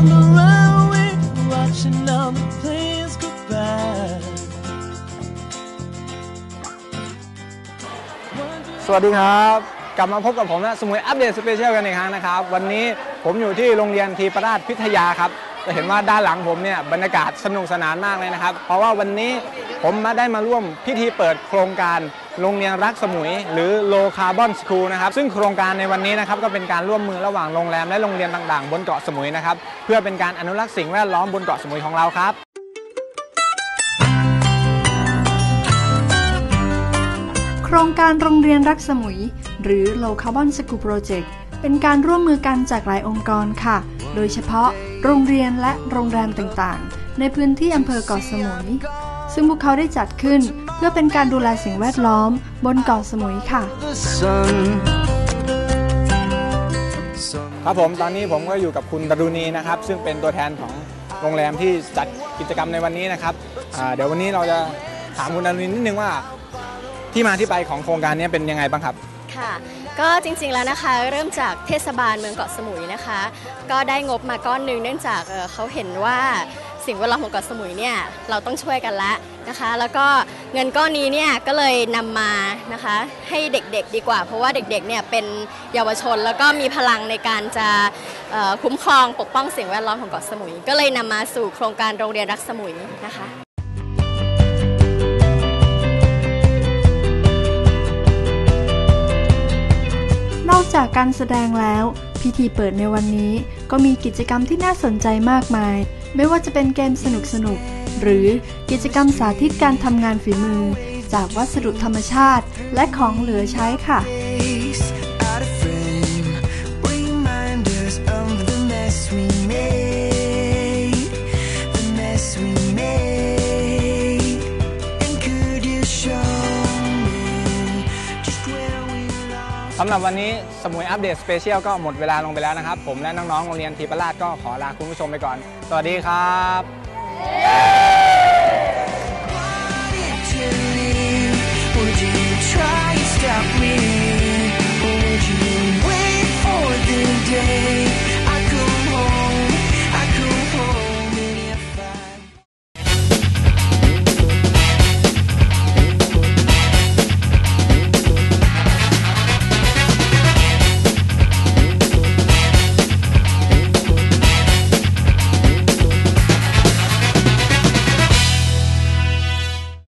on the runway, watching all the planes go by. สวัสดีครับ กลับมาพบกับผมนะสมุยอัปเดตสเปเชียลกันอีกครั้งนะครับ วันนี้ผมอยู่ที่โรงเรียนทีประราชพิทยาครับจะเห็นว่าด้านหลังผมเนี่ยบรรยากาศสนุกสนานมากเลยนะครับ เพราะว่าวันนี้ผมมาได้มาร่วมพิธีเปิดโครงการ โรงเรียนรักสมุย หรือ Low Carbon School นะครับซึ่งโครงการในวันนี้นะครับก็เป็นการร่วมมือระหว่างโรงแรมและโรงเรียนต่างๆ บนเกาะสมุยนะครับเพื่อเป็นการอนุรักษ์สิ่งแวดล้อมบนเกาะสมุยของเราครับโครงการโรงเรียนรักสมุย หรือ Low Carbon School Project เป็นการร่วมมือกันจากหลายองค์กรค่ะ โดยเฉพาะโรงเรียนและโรงแรมต่างๆ ในพื้นที่อำเภอเกาะสมุย ซึ่งพวกเขาได้จัดขึ้น เพื่อเป็นการดูแลสิ่งแวดล้อม บนเกาะสมุยค่ะ The sun. ครับผมตอนนี้ผมก็อยู่กับคุณดรุณีนะครับ ซึ่งเป็นตัวแทนของโรงแรมที่จัดกิจกรรมในวันนี้นะครับอ่าเดี๋ยววันนี้เราจะถามคุณดรุณีนิดนึงว่าที่มาที่ไปของโครงการนี้เป็นยังไงบ้างครับ ค่ะก็จริงๆแล้วนะคะเริ่มจากเทศบาลเมืองเกาะสมุยนะคะ ก็ได้งบมาก้อนหนึ่งเนื่องจากเอ่อเขาเห็นว่า สิ่งแวดล้อมของเกาะสมุยเนี่ยเราต้องช่วยกันละนะคะ แล้วก็เงินก้อนนี้เนี่ยก็เลยนำมานะคะให้เด็กๆดีกว่า เพราะว่าเด็กๆเนี่ยเป็นเยาวชน แล้วก็มีพลังในการจะคุ้มครองปกป้องสิ่งแวดล้อมของเกาะสมุย ก็เลยนำมาสู่โครงการโรงเรียนรักสมุยนะคะนอกจากการแสดงแล้ว พิธีเปิดในวันนี้ก็มีกิจกรรมที่น่าสนใจมากมาย ไม่ว่าจะเป็นเกมสนุกๆหรือกิจกรรมสาธิตการทำงานฝีมือ จากวัสดุธรรมชาติ และของเหลือใช้ค่ะ สำหรับวันนี้สมุยอัปเดตสเปเชียลก็หมดเวลาลงไปแล้วนะครับ ผมและน้องๆโรงเรียนทีประลาชก็ขอลาคุณผู้ชมไปก่อน สวัสดีครับ